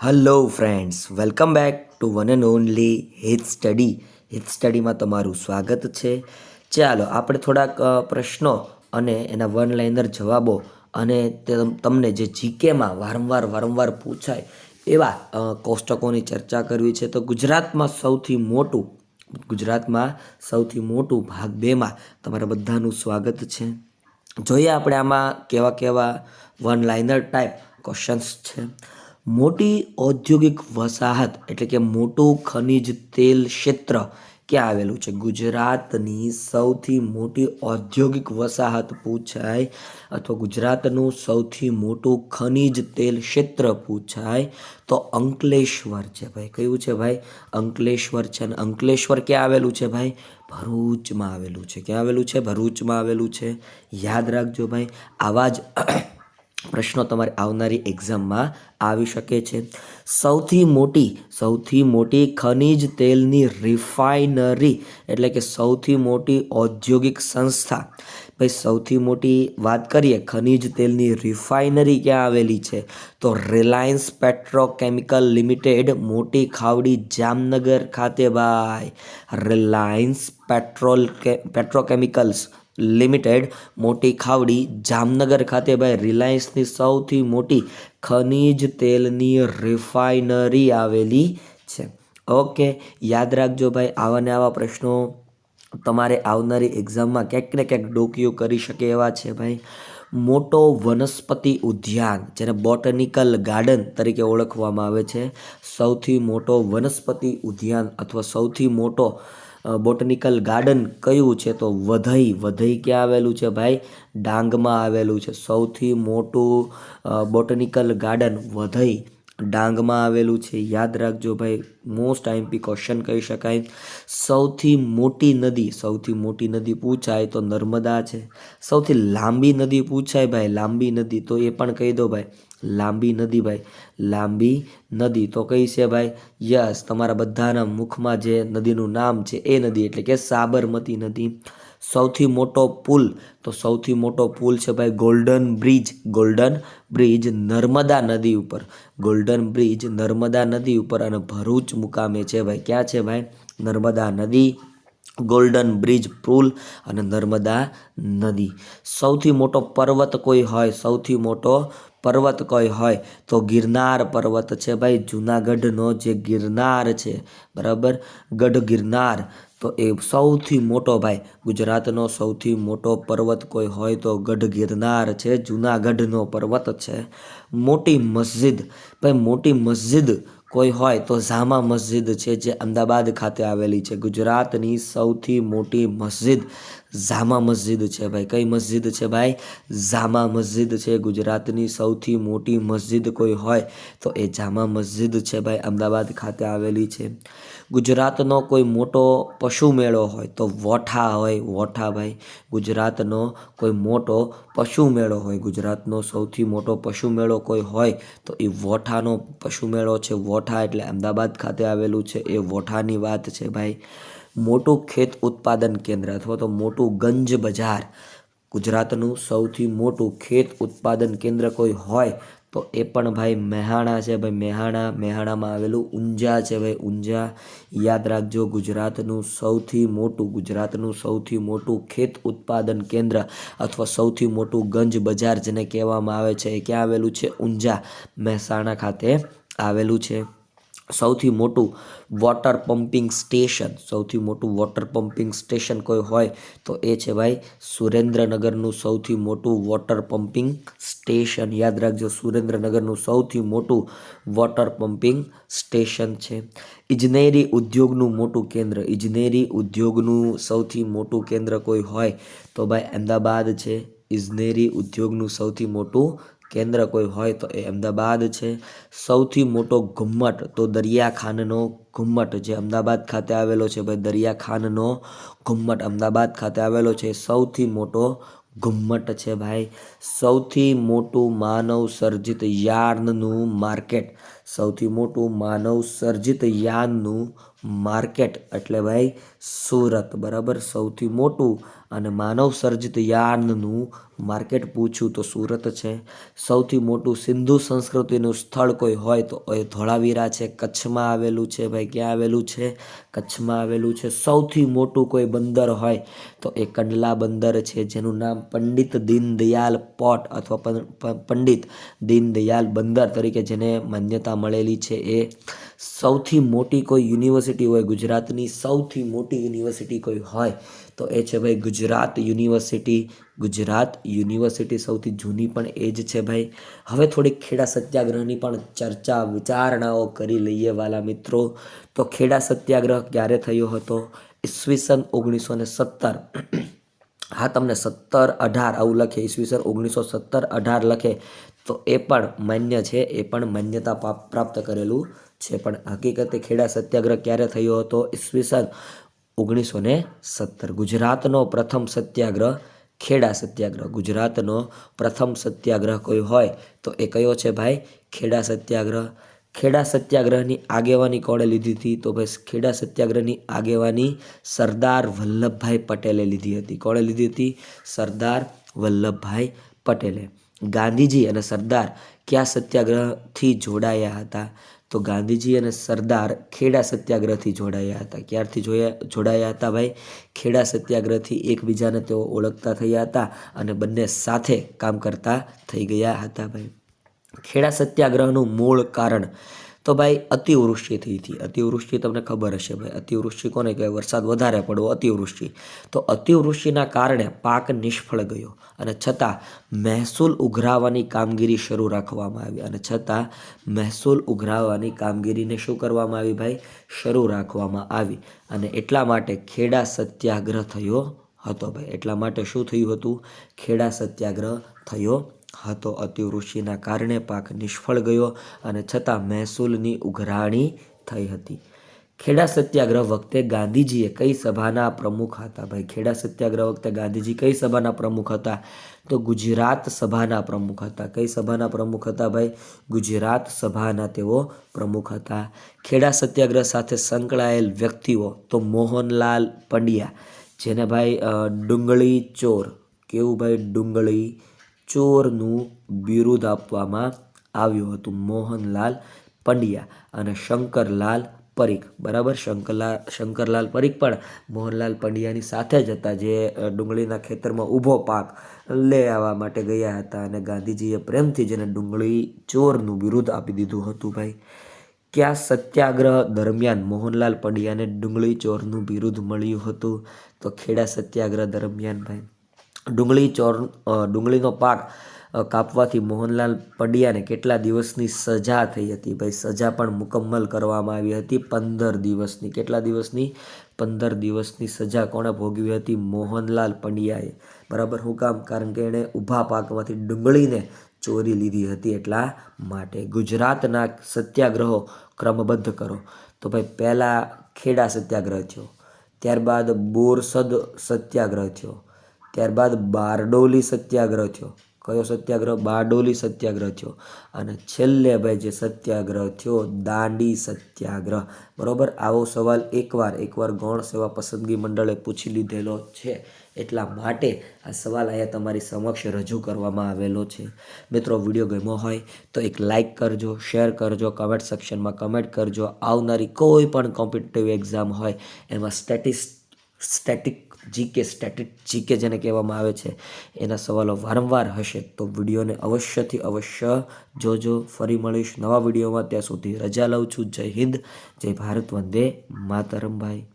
Hello friends welcome back to one and only Hit study Hit સ્ટડીમાં તમારું સ્વાગત છે. ચાલો, આપણે થોડાક પ્રશ્નો અને એના વન લાઇનર જવાબો અને તમને જે જીકેમાં વારંવાર વારંવાર પૂછાય એવા કોષ્ટકોની ચર્ચા કરવી છે. તો ગુજરાતમાં સૌથી મોટું ગુજરાતમાં સૌથી મોટું ભાગ બેમાં તમારા બધાનું સ્વાગત છે. જોઈએ આપણે આમાં કેવા કેવા વન લાઇનર ટાઈપ ક્વેશ્ચન્સ છે. મોટી ઔદ્યોગિક વસાહત એટલે કે મોટું ખનિજ તેલ ક્ષેત્ર ક્યાં આવેલું છે? ગુજરાતની સૌથી મોટી ઔદ્યોગિક વસાહત પૂછાય અથવા ગુજરાતનું સૌથી મોટું ખનિજ તેલ ક્ષેત્ર પૂછાય તો અંકલેશ્વર છે ભાઈ. કયું છે ભાઈ? અંકલેશ્વર છે અને અંકલેશ્વર ક્યાં આવેલું છે ભાઈ? ભરૂચમાં આવેલું છે. ક્યાં આવેલું છે? ભરૂચમાં આવેલું છે. યાદ રાખજો ભાઈ, આવા જ પ્રશ્નો તમારે આવનારી એક્ઝામમાં આવી શકે છે. સૌથી મોટી સૌથી મોટી ખનિજ તેલની રિફાઇનરી એટલે કે સૌથી મોટી ઔદ્યોગિક સંસ્થા ભાઈ, સૌથી મોટી વાત કરીએ, ખનિજ તેલની રિફાઇનરી ક્યાં આવેલી છે? તો રિલાયન્સ પેટ્રોકેમિકલ લિમિટેડ મોટી ખાવડી જામનગર ખાતે ભાઈ. રિલાયન્સ પેટ્રોલ પેટ્રોકેમિકલ્સ લિમિટેડ મોટી ખાવડી જામનગર ખાતે ભાઈ. રિલાયન્સની સૌથી મોટી ખનિજ તેલની રિફાઇનરી આવેલી છે. ઓકે યાદ રાખજો ભાઈ, આવા ને આવા પ્રશ્નો તમારે આવનારી એક્ઝામમાં ક્યાંક ને ક્યાંક ડોકિયું કરી શકે એવા છે ભાઈ. મોટો વનસ્પતિ ઉદ્યાન, જેને બોટનિકલ ગાર્ડન તરીકે ઓળખવામાં આવે છે. સૌથી મોટો વનસ્પતિ ઉદ્યાન અથવા સૌથી મોટો બોટનિકલ ગાર્ડન કયું છે તો વધઈ. વધઈ ક્યાં આવેલું છે ભાઈ? ડાંગમાં આવેલું છે. સૌથી મોટું બોટનિકલ ગાર્ડન વધઈ. ડાંગમાં આવેલું છે. યાદ રાખજો ભાઈ મોસ્ટ આઈમ્પી ક્વેશ્ચન કહી શકાય. સૌથી મોટી નદી, સૌથી મોટી નદી પૂછાય તો નર્મદા છે. સૌથી લાંબી નદી પૂછાય ભાઈ, લાંબી નદી તો એ પણ કહી દો ભાઈ. લાંબી નદી ભાઈ, લાંબી નદી તો કઈ છે ભાઈ? યસ, તમારા બધાના મુખમાં જે નદીનું નામ છે એ નદી, એટલે કે સાબરમતી નદી. સૌથી મોટો પુલ, તો સૌથી મોટો પુલ છે ભાઈ golden bridge golden bridge Narmada નદી ઉપર. ગોલ્ડન બ્રિજ નર્મદા નદી ઉપર અને ભરૂચ મુકામે છે ભાઈ. ક્યાં છે ભાઈ? નર્મદા નદી ગોલ્ડન બ્રિજ પુલ અને નર્મદા નદી. સૌથી મોટો પર્વત કોઈ હોય, સૌથી મોટો પર્વત કોઈ હોય તો ગિરનાર પર્વત છે ભાઈ. જુનાગઢનો જે ગિરનાર છે, બરાબર? ગઢ ગિરનાર. તો એ સૌથી મોટો ભાઈ, ગુજરાતનો સૌથી મોટો પર્વત કોઈ હોય તો ગઢ ગિરનાર છે. જુનાગઢનો પર્વત છે. મોટી મસ્જિદ. ભાઈ, મોટી મસ્જિદ કોઈ હોય તો ઝામા મસ્જિદ છે જે અમદાવાદ ખાતે આવેલી છે. ગુજરાતની સૌથી મોટી મસ્જિદ ઝામા મસ્જિદ છે ભાઈ. કઈ મસ્જિદ છે ભાઈ? ઝામા મસ્જિદ છે. ગુજરાતની સૌથી મોટી મસ્જિદ કોઈ હોય તો એ જામા મસ્જિદ છે ભાઈ, અમદાવાદ ખાતે આવેલી છે. ગુજરાતનો કોઈ મોટો પશુ મેળો હોય તો વોઠા હોય વોઠાભાઈ ગુજરાતનો કોઈ મોટો પશુ મેળો હોય, ગુજરાતનો સૌથી મોટો પશુ મેળો કોઈ હોય તો એ વોઠાનો પશુ મેળો છે. વોઠા એટલે અમદાવાદ ખાતે આવેલું છે. એ વોઠાની વાત છે ભાઈ. મોટું ખેત ઉત્પાદન કેન્દ્ર અથવા તો મોટું ગંજ બજાર ગુજરાતનું સૌથી મોટું ખેત ઉત્પાદન કેન્દ્ર કોઈ હોય તો એ પણ ભાઈ મહેહાણા છે. ભાઈ મહેસાણા મહેહાણામાં આવેલું ઊંઝા છે ભાઈ ઊંઝા. યાદ રાખજો ગુજરાતનું સૌથી મોટું, ગુજરાતનું સૌથી મોટું ખેત ઉત્પાદન કેન્દ્ર અથવા સૌથી મોટું ગંજ બજાર જેને કહેવામાં આવે છે, એ ક્યાં આવેલું છે? ઊંઝા, મહેસાણા ખાતે આવેલું છે. સૌથી મોટું વોટર પમ્પિંગ સ્ટેશન સૌથી મોટું વોટર પમ્પિંગ સ્ટેશન કોઈ હોય તો એ છે ભાઈ સુરેન્દ્રનગરનું સૌથી મોટું વોટર પમ્પિંગ સ્ટેશન યાદ રાખજો, સુરેન્દ્રનગરનું સૌથી મોટું વોટર પમ્પિંગ સ્ટેશન છે. ઇજનેરી ઉદ્યોગનું મોટું કેન્દ્ર, ઇજનેરી ઉદ્યોગનું સૌથી મોટું કેન્દ્ર કોઈ હોય તો ભાઈ અમદાવાદ છે. ઇજનેરી ઉદ્યોગનું સૌથી મોટું કેન્દ્ર કોઈ હોય તો એ અમદાવાદ છે. સૌથી મોટો ઘુમ્મટ તો દરિયાખાનનો ઘુમ્મટ જે અમદાવાદ ખાતે આવેલો છે ભાઈ, દરિયાખાનનો ઘુમ્મટ અમદાવાદ ખાતે આવેલો છે. સૌથી મોટો ઘુમ્મટ છે ભાઈ. સૌથી મોટું માનવ સર્જિત યાર્નનું માર્કેટ. સૌથી મોટું માનવ સર્જિત યાનનું માર્કેટ એટલે ભાઈ સુરત, બરાબર? સૌથી મોટું અને માનવ સર્જિત યાનનું માર્કેટ પૂછ્યું તો સુરત છે. સૌથી મોટું સિંધુ સંસ્કૃતિનું સ્થળ કોઈ હોય તો એ ધોળાવીરા છે, કચ્છમાં આવેલું છે, ભાઈ ક્યાં આવેલું છે? કચ્છમાં આવેલું છે. સૌથી મોટું કોઈ બંદર હોય તો એ કંડલા બંદર છે, જેનું નામ પંડિત દીનદયાલ પોર્ટ અથવા પંડિત દીનદયાલ બંદર તરીકે જેને માન્યતા મળેલી છે. એ સૌથી મોટી કોઈ યુનિવર્સિટી હોય, ગુજરાતની સૌથી મોટી યુનિવર્સિટી કોઈ હોય, તો એ છે ભાઈ ગુજરાત યુનિવર્સિટી. ગુજરાત યુનિવર્સિટી સૌથી જૂની પણ એ જ છે ભાઈ. હવે થોડીક ખેડા સત્યાગ્રહની પણ ચર્ચા, વિચારણાઓ કરી લઈએ વાલા મિત્રો. તો ખેડા સત્યાગ્રહ ક્યારે થયો હતો? ઈસવીસન ઓગણીસો ને સત્તર. હા, તમને સત્તર અઢાર આવું લખે ઈસવીસન ઓગણીસો સત્તર અઢાર લખે. તો એ પણ માન્ય છે, એ પણ માન્યતા પ્રાપ્ત કરેલું છે. પણ હકીકતે ખેડા સત્યાગ્રહ ક્યારે થયો હતો ઈસવીસન ઓગણીસો ને સત્તર. ગુજરાતનો પ્રથમ સત્યાગ્રહ, ખેડા સત્યાગ્રહ. ગુજરાતનો પ્રથમ સત્યાગ્રહ કોઈ હોય તો એ કયો છે ભાઈ? ખેડા સત્યાગ્રહ. ખેડા સત્યાગ્રહની આગેવાની કોણે લીધી હતી? તો ભાઈ ખેડા સત્યાગ્રહની આગેવાની સરદાર વલ્લભભાઈ પટેલે લીધી હતી. કોણે લીધી હતી? સરદાર વલ્લભભાઈ પટેલે. ગાંધીજી અને સરદાર કયા સત્યાગ્રહથી જોડાયા હતા? તો ગાંધીજી અને સરદાર ખેડા સત્યાગ્રહથી જોડાયા હતા. ક્યારથી જોયા, જોડાયા હતા ભાઈ? ખેડા સત્યાગ્રહથી એકબીજાને તેઓ ઓળખતા થયા હતા અને બંને સાથે કામ કરતા થઈ ગયા હતા ભાઈ. ખેડા સત્યાગ્રહનું મૂળ કારણ તો ભાઈ અતિવૃષ્ટિ થઈ હતી. અતિવૃષ્ટિ તમને ખબર હશે ભાઈ. અતિવૃષ્ટિ કોને કહેવાય? વરસાદ વધારે પડવો અતિવૃષ્ટિ. તો અતિવૃષ્ટિના કારણે પાક નિષ્ફળ ગયો અને છતાં મહેસૂલ ઉઘરાવવાની કામગીરી શરૂ રાખવામાં આવી અને છતાં મહેસૂલ ઉઘરાવવાની કામગીરીને શું કરવામાં આવી ભાઈ? શરૂ રાખવામાં આવી અને એટલા માટે ખેડા સત્યાગ્રહ થયો હતો ભાઈ. એટલા માટે શું થયું હતું? ખેડા સત્યાગ્રહ થયો હતો અતિવૃષ્ટિના કારણે પાક નિષ્ફળ ગયો અને છતાં મહેસૂલની ઉઘરાણી થઈ હતી. ખેડા સત્યાગ્રહ વખતે ગાંધીજીએ કઈ સભાના પ્રમુખ હતા? ભાઈ, ખેડા સત્યાગ્રહ વખતે ગાંધીજી કઈ સભાના પ્રમુખ હતા? તો ગુજરાત સભાના પ્રમુખ હતા. કઈ સભાના પ્રમુખ હતા ભાઈ? ગુજરાત સભાના તેઓ પ્રમુખ હતા. ખેડા સત્યાગ્રહ સાથે સંકળાયેલ વ્યક્તિઓ તો મોહનલાલ પંડ્યા, જેને ભાઈ ડુંગળી ચોર. કેવું ભાઈ ડુંગળી? ચોરનું બિરુદ આપવામાં આવ્યું હતું. મોહનલાલ પંડ્યા અને શંકરલાલ પરીખ. બરાબર? શંકરલાલ શંકરલાલ પરીખ પણ મોહનલાલ પંડ્યાની સાથે જ હતા, જે ડુંગળીના ખેતરમાં ઊભો પાક લઈ આવવા માટે ગયા હતા અને ગાંધીજીએ પ્રેમથી જેને ડુંગળી ચોરનું બિરુદ આપી દીધું હતું. ભાઈ, કયા સત્યાગ્રહ દરમિયાન મોહનલાલ પંડ્યાને ડુંગળી ચોરનું બિરુદ મળ્યું હતું? તો ખેડા સત્યાગ્રહ દરમિયાન, ભાઈ. ડુંગળી ચોર ડુંગળીનો પાક કાપવાથી મોહનલાલ પંડ્યાને કેટલા દિવસની સજા થઈ હતી? ભાઈ, સજા પણ મુકમ્મલ કરવામાં આવી હતી. પંદર દિવસની. કેટલા દિવસની? પંદર દિવસની સજા કોણે ભોગવી હતી? મોહનલાલ પંડ્યાએ. બરાબર? શું કામ? કારણ કે એણે ઊભા પાકમાંથી ડુંગળીને ચોરી લીધી હતી એટલા માટે. ગુજરાતના સત્યાગ્રહો ક્રમબદ્ધ કરો. તો ભાઈ, પહેલાં ખેડા સત્યાગ્રહ થયો. ત્યારબાદ બોરસદ સત્યાગ્રહ થયો. ત્યારબાદ બારડોલી સત્યાગ્રહ થયો. કયો સત્યાગ્રહ? બારડોલી સત્યાગ્રહ થયો. અને છેલ્લે ભાઈ જે સત્યાગ્રહ થયો, દાંડી સત્યાગ્રહ. બરાબર? આવો સવાલ એકવાર એકવાર ગૌણ સેવા પસંદગી મંડળે પૂછી લીધેલો છે. એટલા માટે આ સવાલ અહીંયા તમારી સમક્ષ રજૂ કરવામાં આવેલો છે. મિત્રો, વીડિયો ગમ્યો હોય તો એક લાઇક કરજો, શેર કરજો, કમેન્ટ સેક્શનમાં કમેન્ટ કરજો. આવનારી કોઈ પણ કોમ્પિટિટિવ એક્ઝામ હોય, એમાં static, static GK static, GK જેને કહેવામાં આવે છે, એના સવાલો વારંવાર હશે, તો વિડીયોને અવશ્યથી અવશ્ય જોજો. ફરી મળીશ નવા વિડીયોમાં. ત્યાં સુધી રજા લઉં છું. જય હિન્દ. જય ભારત. વંદે માતરમ ભાઈ.